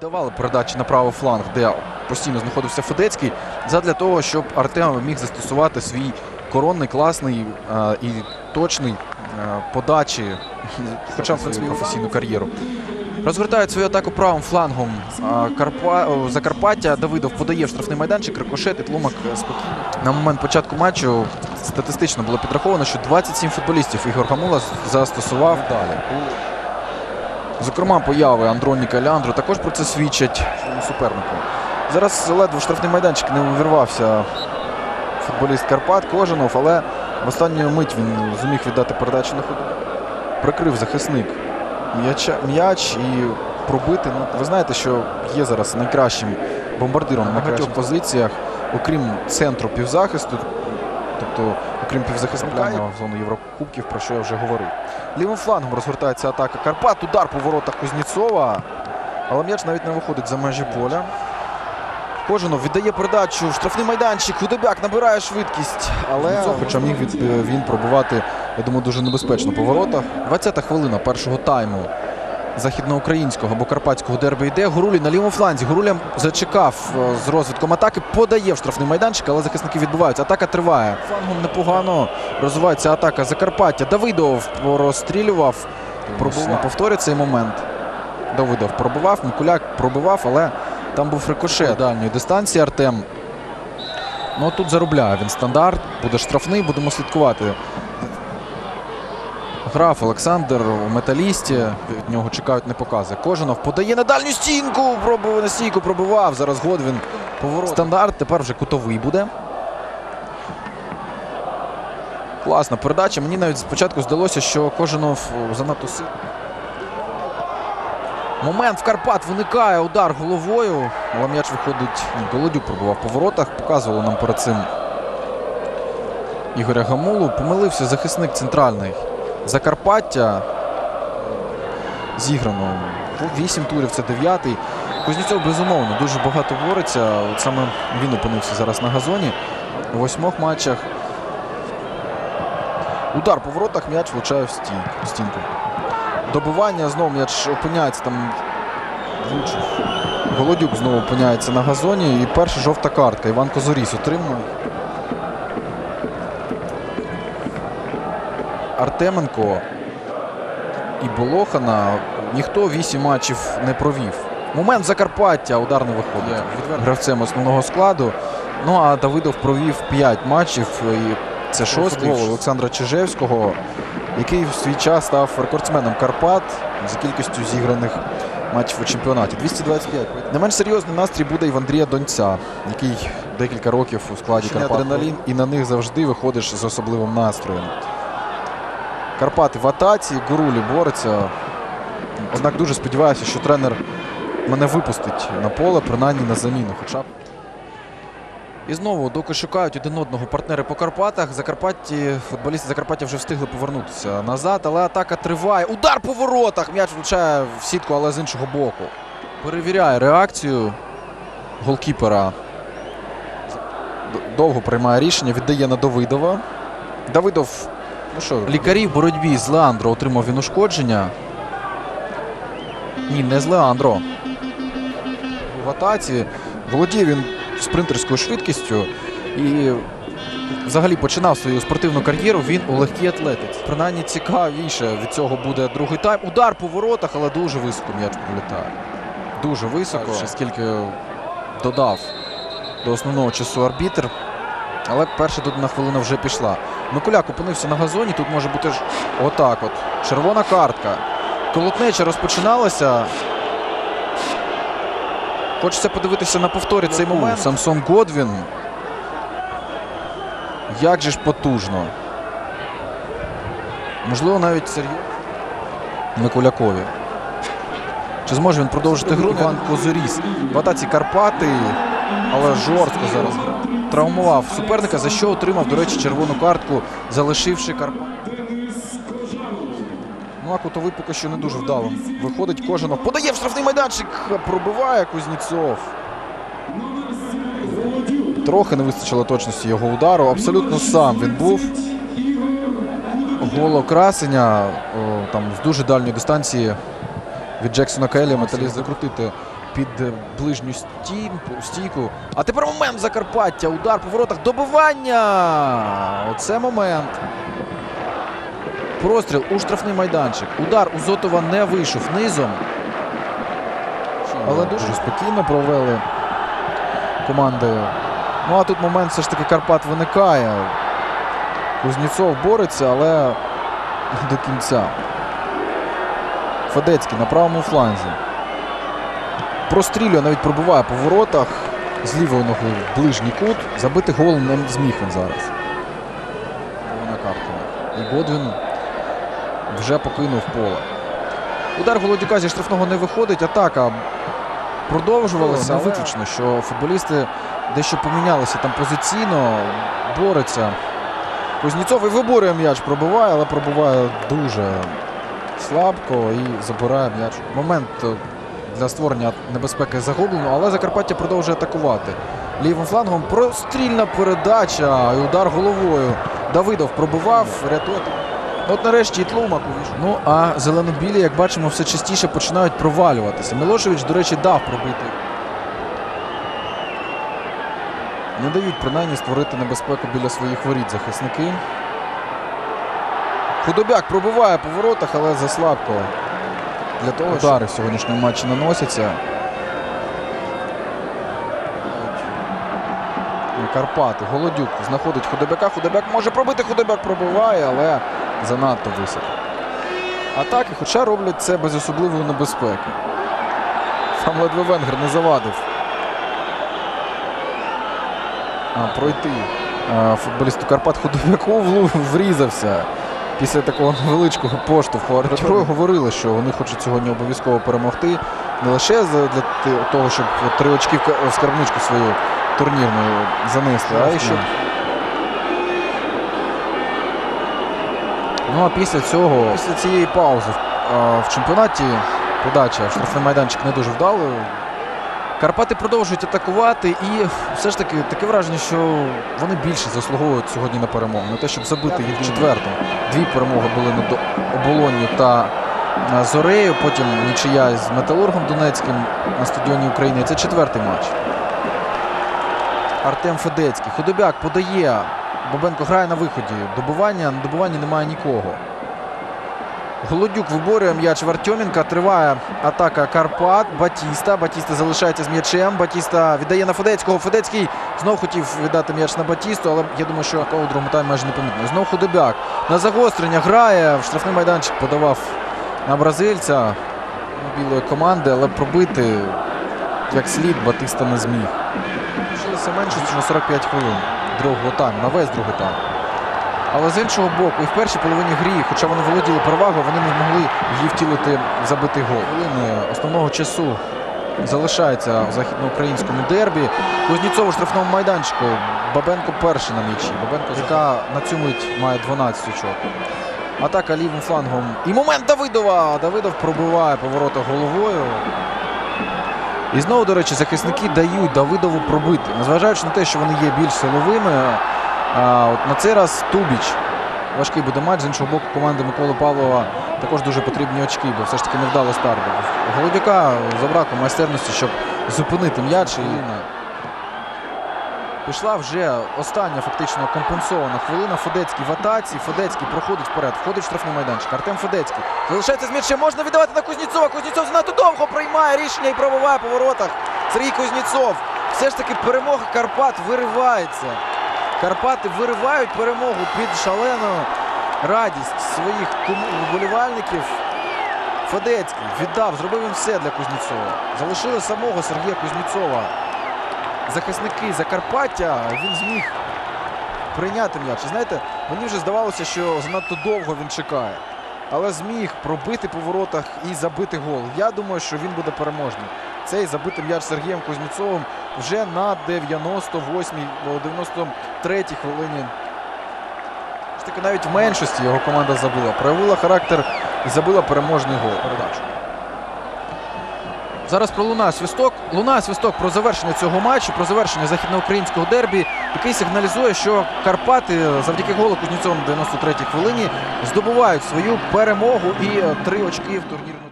Давали передачі на правий фланг, де постійно знаходився Федецький, задля того, щоб Артем міг застосувати свій коронний, класний е, і точний е, подачі, хоча б свою професійну кар'єру. Розгортають свою атаку правим флангом е, Карпа... Закарпаття. Давидов подає в штрафний майданчик, рикошет і Тлумак спокійно. На момент початку матчу статистично було підраховано, що 27 футболістів Ігор Гамула застосував далі. Зокрема, появи Андроніка і Леандро також про це свідчать супернику. Зараз ледве штрафний майданчик не увірвався футболіст Карпат Кожанов, але в останню мить він зуміг віддати передачу на ходу. Прикрив захисник м'яч і пробити. Ну, ви знаєте, що є зараз найкращим бомбардиром на багатьох позиціях, окрім центру півзахисту, тобто окрім півзахисника в зону Єврокубків, про що я вже говорив. Лівим флангом розгортається атака Карпат. Удар по воротах Кузнєцова. Але м'яч навіть не виходить за межі поля. Кожанов віддає передачу в штрафний майданчик. Худобяк набирає швидкість. Але хоча міг від, він пробувати, я думаю, дуже небезпечно по воротах. 20-та хвилина першого тайму західноукраїнського або карпатського дерби йде. Гурулі на лівому фланзі. Гуруля зачекав е, з розвитком атаки, подає в штрафний майданчик, але захисники відбуваються. Атака триває. Флангом непогано розвивається атака Закарпаття. Давидов розстрілював. Пробував. Не повторює цей момент. Давидов пробивав, Микуляк пробивав, але там був рикошет дальньої дистанції Артем. Ну тут заробляє він стандарт, буде штрафний, будемо слідкувати. Граф Олександр у металісті. Від нього чекають не покази. Кожанов подає на дальню стінку. Пробив на стійку, пробивав. Зараз Годвін поворот. Стандарт. Тепер вже кутовий буде. Класна передача. Мені навіть спочатку здалося, що Кожанов занадто сильно. Момент в Карпат виникає удар головою. Але м'яч виходить. Голодюк пробував по воротах. Показували нам перед цим Ігоря Гамулу. Помилився захисник центральний. Закарпаття зіграно. По 8 турів, це 9-й. Кузнєцов, безумовно, дуже багато бореться. От саме він опинився зараз на газоні. У восьмох матчах. Удар по воротах, м'яч влучає в стінку. Добивання, знову м'яч опиняється там. Голодюк знову опиняється на газоні. І перша жовта картка. Іван Козоріс отримує. Артеменко і Болохана ніхто вісім матчів не провів. Момент Закарпаття, удар не виходить гравцем основного складу. Ну а Давидов провів 5 матчів. І це шостий Олександра Чижевського, який в свій час став рекордсменом Карпат за кількістю зіграних матчів у чемпіонаті. 225. Не менш серйозний настрій буде і в Андрія Донця, який декілька років у складі Карпат. Адреналін, і на них завжди виходиш з особливим настроєм. Карпати в атаці, Гурулі бореться. Однак дуже сподіваюся, що тренер мене випустить на поле, принаймні на заміну. Хоча б. І знову, доки шукають один одного партнери по Карпатах, Закарпатті, футболісти Закарпаття вже встигли повернутися назад, але атака триває. Удар по воротах! М'яч влучає в сітку, але з іншого боку. Перевіряє реакцію голкіпера. Довго приймає рішення, віддає на Давидова. Давидов Ну що, лікарі в боротьбі з Леандро отримав він ушкодження. Ні, не з Леандро. В атаці володів він спринтерською швидкістю і взагалі починав свою спортивну кар'єру він у легкій атлетиці. Принаймні цікавіше від цього буде другий тайм. Удар по воротах, але дуже високо м'яч прилітає. Дуже високо, ще скільки додав до основного часу арбітр. Але перша додана хвилина вже пішла. Микуляк опинився на газоні. Тут може бути ж отак от. Червона картка. Колотнеча розпочиналася. Хочеться подивитися на повторі цей момент. Самсон Годвін. Як же ж потужно. Можливо, навіть серйозно. Микулякові. Чи зможе він продовжити гру? Іван Козоріс. В атаці Карпати, але жорстко зараз травмував суперника, за що отримав, до речі, червону картку, залишивши Карпат. Ну, а кутовий поки що не дуже вдало. Виходить Кожанов. Подає в штрафний майданчик. Пробиває Кузнєцов. Трохи не вистачило точності його удару. Абсолютно сам він був. Голо красення. Там з дуже дальньої дистанції від Джексона Келлі металіст закрутити під е, ближню стійку. А тепер момент Закарпаття. Удар по воротах. Добивання. Оце момент. Простріл у штрафний майданчик. Удар у Зотова не вийшов низом. Але дуже спокійно провели команди. Ну а тут момент все ж таки Карпат виникає. Кузнєцов бореться, але до кінця. Федецький на правому фланзі. Прострілює, навіть пробиває по воротах з лівої ноги в ближній кут. Забити гол не зміг він зараз. Червона картка. І Годвін вже покинув поле. Удар Голодюка зі штрафного не виходить. Атака продовжувалася. Не виключно, що футболісти дещо помінялися там позиційно, бореться. Кузнєцов і виборює м'яч, пробиває, але пробиває дуже слабко і забирає м'яч. Момент е, для створення небезпеки загублено, але Закарпаття продовжує атакувати. Лівим флангом прострільна передача і удар головою. Давидов пробивав, рятує. Ну, От нарешті і Тлумак увійшов. Ну а зеленобілі, як бачимо, все частіше починають провалюватися. Милошевич, до речі, дав пробити. Не дають принаймні створити небезпеку біля своїх воріт захисники. Худобяк пробиває по воротах, але заслабко. Для того, Удари в сьогоднішньому матчі наносяться. Карпати. Голодюк знаходить Худобяка. Худобяк може пробити. Худобяк пробиває, але занадто високо. Атаки, хоча роблять це без особливої небезпеки. Там ледве Венгер не завадив. А, пройти футболісту Карпат Худобяку влу- врізався після такого невеличкого поштовху. Артюрою говорили, що вони хочуть сьогодні обов'язково перемогти. Не лише для того, щоб три очки в скарбничку свою турнірну занесли, а й щоб. Ну а після цього, після цієї паузи в чемпіонаті подача в штрафний майданчик не дуже вдалою. Карпати продовжують атакувати, і все ж таки таке враження, що вони більше заслуговують сьогодні на перемогу. Не те, щоб забити їх четвертим. Дві перемоги були над оболонню та Зорею. Потім нічия з Металургом Донецьким на стадіоні України. Це четвертий матч. Артем Федецький. Худобяк подає. Бабенко грає на виході. Добивання. На добиванні немає нікого. Голодюк виборює м'яч в Артеменка. Триває атака Карпат. Батіста. Батіста залишається з м'ячем. Батіста віддає на Федецького. Федецький знов хотів віддати м'яч на Батісту, але я думаю, що такого у другому таймі майже не помітно. Знов Худобяк. На загострення грає. В штрафний майданчик подавав на бразильця білої команди, але пробити як слід Батиста не зміг. Лишилося менше, ніж на 45 хвилин другого тайму, на весь другий тайм. Але з іншого боку, і в першій половині грі, хоча вони володіли перевагою, вони не змогли її втілити забитий гол. Хвилини основного часу залишається в західноукраїнському дербі. Кузнєцов у штрафному майданчику. Бабенко перший на м'ячі. Бабенко, яка на цю мить має 12 очок. Атака лівим флангом. І момент Давидова. Давидов пробиває поворота головою. І знову, до речі, захисники дають Давидову пробити. Незважаючи на те, що вони є більш силовими. А, от на цей раз Тубіч. Важкий буде матч. З іншого боку, команди Миколи Павлова також дуже потрібні очки, бо все ж таки невдало старт. був. Голодюка забракло майстерності, щоб зупинити м'яч. І пішла вже остання фактично компенсована хвилина. Федецький в атаці. Федецький проходить вперед, входить в штрафний майданчик. Артем Федецький. Залишається з м'ячем. Можна віддавати на Кузнєцова. Кузнєцов занадто довго приймає рішення і пробиває по воротах. Сергій Кузнєцов. Все ж таки перемога Карпат виривається. Карпати виривають перемогу під шалену радість своїх вболівальників. Федецький віддав, зробив він все для Кузнєцова. Залишили самого Сергія Кузнєцова. Захисники Закарпаття. Він зміг прийняти м'яч. Знаєте, мені вже здавалося, що занадто довго він чекає. Але зміг пробити по воротах і забити гол. Я думаю, що він буде переможним. Цей забитий м'яч Сергієм Кузнєцовим вже на 98-й, 98-й Третій хвилині. Таки навіть в меншості його команда забила. Проявила характер і забила переможний гол. Передачу. Зараз пролунає свісток. Луна свісток про завершення цього матчу, про завершення західноукраїнського дербі, який сигналізує, що Карпати завдяки голу Кузнєцова на 93-й хвилині здобувають свою перемогу і е, три очки в турнірну.